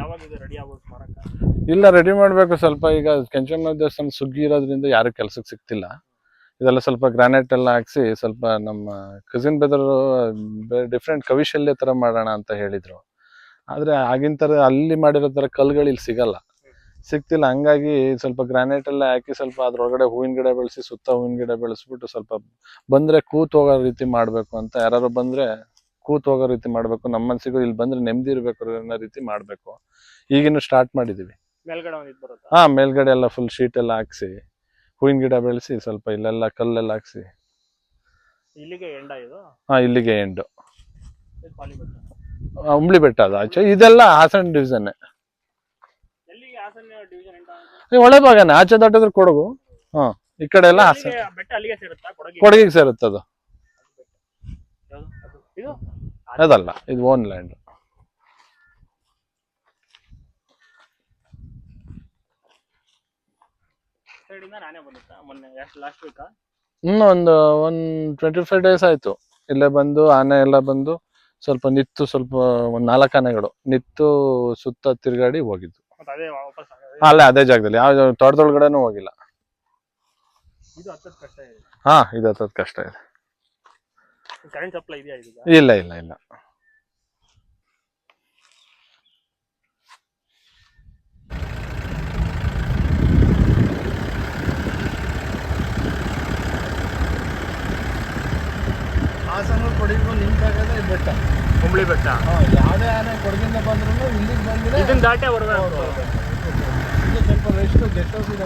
ಯಾವಾಗ ಇದು ರೆಡಿ ಆಗೋದು ಇಲ್ಲ ರೆಡಿ ಮಾಡಬೇಕು ಸ್ವಲ್ಪ. ಈಗ ಕೆಂಚಮ್ಮ ದೇವಸ್ಥಾನ ಸುಗ್ಗಿ ಇರೋದ್ರಿಂದ ಯಾರು ಕೆಲ್ಸಕ್ಕೆ ಸಿಗ್ತಿಲ್ಲ. ಇದೆಲ್ಲ ಸ್ವಲ್ಪ ಗ್ರಾನೈಟ್ ಎಲ್ಲ ಹಾಕ್ಸಿ ಸ್ವಲ್ಪ ನಮ್ಮ ಕಸಿನ್ ಬೆದರ್ ಡಿಫ್ರೆಂಟ್ ಕವಿಶಲ್ಯ ಥರ ಮಾಡೋಣ ಅಂತ ಹೇಳಿದ್ರು. ಆದರೆ ಆಗಿನ ಥರ ಅಲ್ಲಿ ಮಾಡಿರೋ ಥರ ಕಲ್ಗಳು ಇಲ್ಲಿ ಸಿಗಲ್ಲ. ಸಿಗ್ತಿಲ್ಲ. ಹಂಗಾಗಿ ಸ್ವಲ್ಪ ಗ್ರಾನೈಟ್ ಎಲ್ಲ ಹಾಕಿ ಸ್ವಲ್ಪ ಅದ್ರೊಳಗಡೆ ಹೂವಿನ ಗಿಡ ಬೆಳೆಸಿ ಸುತ್ತ ಹೂವಿನ ಗಿಡ ಬೆಳೆಸ್ಬಿಟ್ಟು ಸ್ವಲ್ಪ ಬಂದರೆ ಕೂತು ಹೋಗೋ ರೀತಿ ಮಾಡಬೇಕು ಅಂತ ಯಾರು ಬಂದರೆ ಕೂತ್ ಹೋಗೋ ರೀತಿ ಮಾಡಬೇಕು ನಮ್ಮ ಮನಸ್ಸಿಗೂ ಇಲ್ಲಿ ಬಂದ್ರೆ ನೆಮ್ಮದಿ ಇರಬೇಕು ಅನ್ನೋ ರೀತಿ ಮಾಡಬೇಕು. ಈಗಿನ್ನು ಸ್ಟಾರ್ಟ್ ಮಾಡಿದ್ದೀವಿ ಮೇಲ್ಗಡೆ ಒಂದು ಇದು ಬರುತ್ತಾ? ಹಾ ಮೇಲ್ಗಡೆ ಎಲ್ಲ ಫುಲ್ ಶೀಟ್ ಎಲ್ಲ ಹಾಕ್ಸಿ ಹೂವಿನ ಗಿಡ ಬೆಳೆಸಿ ಸ್ವಲ್ಪ ಇಲ್ಲೆಲ್ಲ ಕಲ್ಲೆಲ್ಲ ಹಾಕ್ಸಿ. ಇಲ್ಲಿಗೆ ಎಂಡ ಇದು? ಹಾ ಇಲ್ಲಿಗೆ ಎಂಡು ಇದು ಉಂಬ್ಳಿ ಬೆಟ್ಟ. ಅದು ಆಚೆ. ಇದೆಲ್ಲ ಹಾಸನ ಡಿವಿಷನ್ ಎಲ್ಲಿಗೆ ಹಾಸನ ಡಿವಿಷನ್ ಎಂಡ ಆಗುತ್ತೆ? ಒಳ್ಳೆ ಭಾಗನೇ ಆಚೆ ದಾಟಿದ್ರೆ ಕೊಡಗು. ಹಾ ಈ ಕಡೆ ಎಲ್ಲ ಹಾಸನ. ಬೆಟ್ಟ ಅಲ್ಲಿಗೆ ಸೇರುತ್ತಾ ಕೊಡಗಿ ಕೊಡಗಿಗೆ ಸೇರುತ್ತದು. ಯಾವ್ದು? ಅದು. ಇದು? ಅದಲ್ಲ ಇದು ಓನ್ ಲ್ಯಾಂಡ್ ಹ್ಮ್ ಒಂದು ಒನ್ ಟ್ವೆಂಟಿ ಫೈವ್ ಡೇಸ್ ಆಯ್ತು. ಇಲ್ಲೇ ಬಂದು ಆನೆ ಎಲ್ಲ ಬಂದು ಸ್ವಲ್ಪ ನಿತ್ತು ಸ್ವಲ್ಪ ಒಂದ್ ನಾಲ್ಕು ಆನೆಗಳು ನಿತ್ತು ಸುತ್ತ ತಿರುಗಾಡಿ ಹೋಗಿದ್ದು. ಅಲ್ಲೇ ಅದೇ ಜಾಗದಲ್ಲಿ. ಯಾವ ತೋಟದೊಳಗಡೆನೂ ಹೋಗಿಲ್ಲ. ಹಾ ಇದು ಹತ್ತದ ಕಷ್ಟ ಇದೆ. ಕರೆಂಟ್ ಸಪ್ಲೈ ಇದೆಯಾ ಇದೀಗ? ಇಲ್ಲ ಇಲ್ಲ ಇಲ್ಲ. ಹಾಸನ ಕೊಡಗಿಗೂ ಲಿಂಕ್ ಆಗೋದೇ ಬೆಟ್ಟ. ಕುಂಬಳಿ ಬೆಟ್ಟ. ಯಾವುದೇ ಆನೆ ಕೊಡಗಿಂದ ಬಂದ್ರು ಇಲ್ಲಿಗೆ ಬಂದಿಲ್ಲ ಇದನ್ನ ದಾಟೆ ಬರ್ಬೇಕು ಇದು ಸ್ವಲ್ಪ ರೆಸ್ಟ್ ಗೆಸ್ಟ್ ಹೌಸ್ ಇದೆ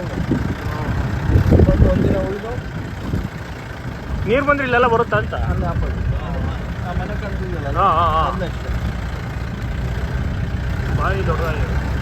ಒಂದು ಒಂದಿನ ಉಳಿದು ನೀರ್ ಬಂದ್ರೆ ಇಲ್ಲೆಲ್ಲ ಬರುತ್ತಾ ಅಂತ? ಅಲ್ಲಿ ಆಪೋಸಿಟ್ ಆ ಮನೆ ಹಾ ಹಾ ಹಾ ಭಾರಿ ದೊಡ್ಡದಾಗಿದೆ.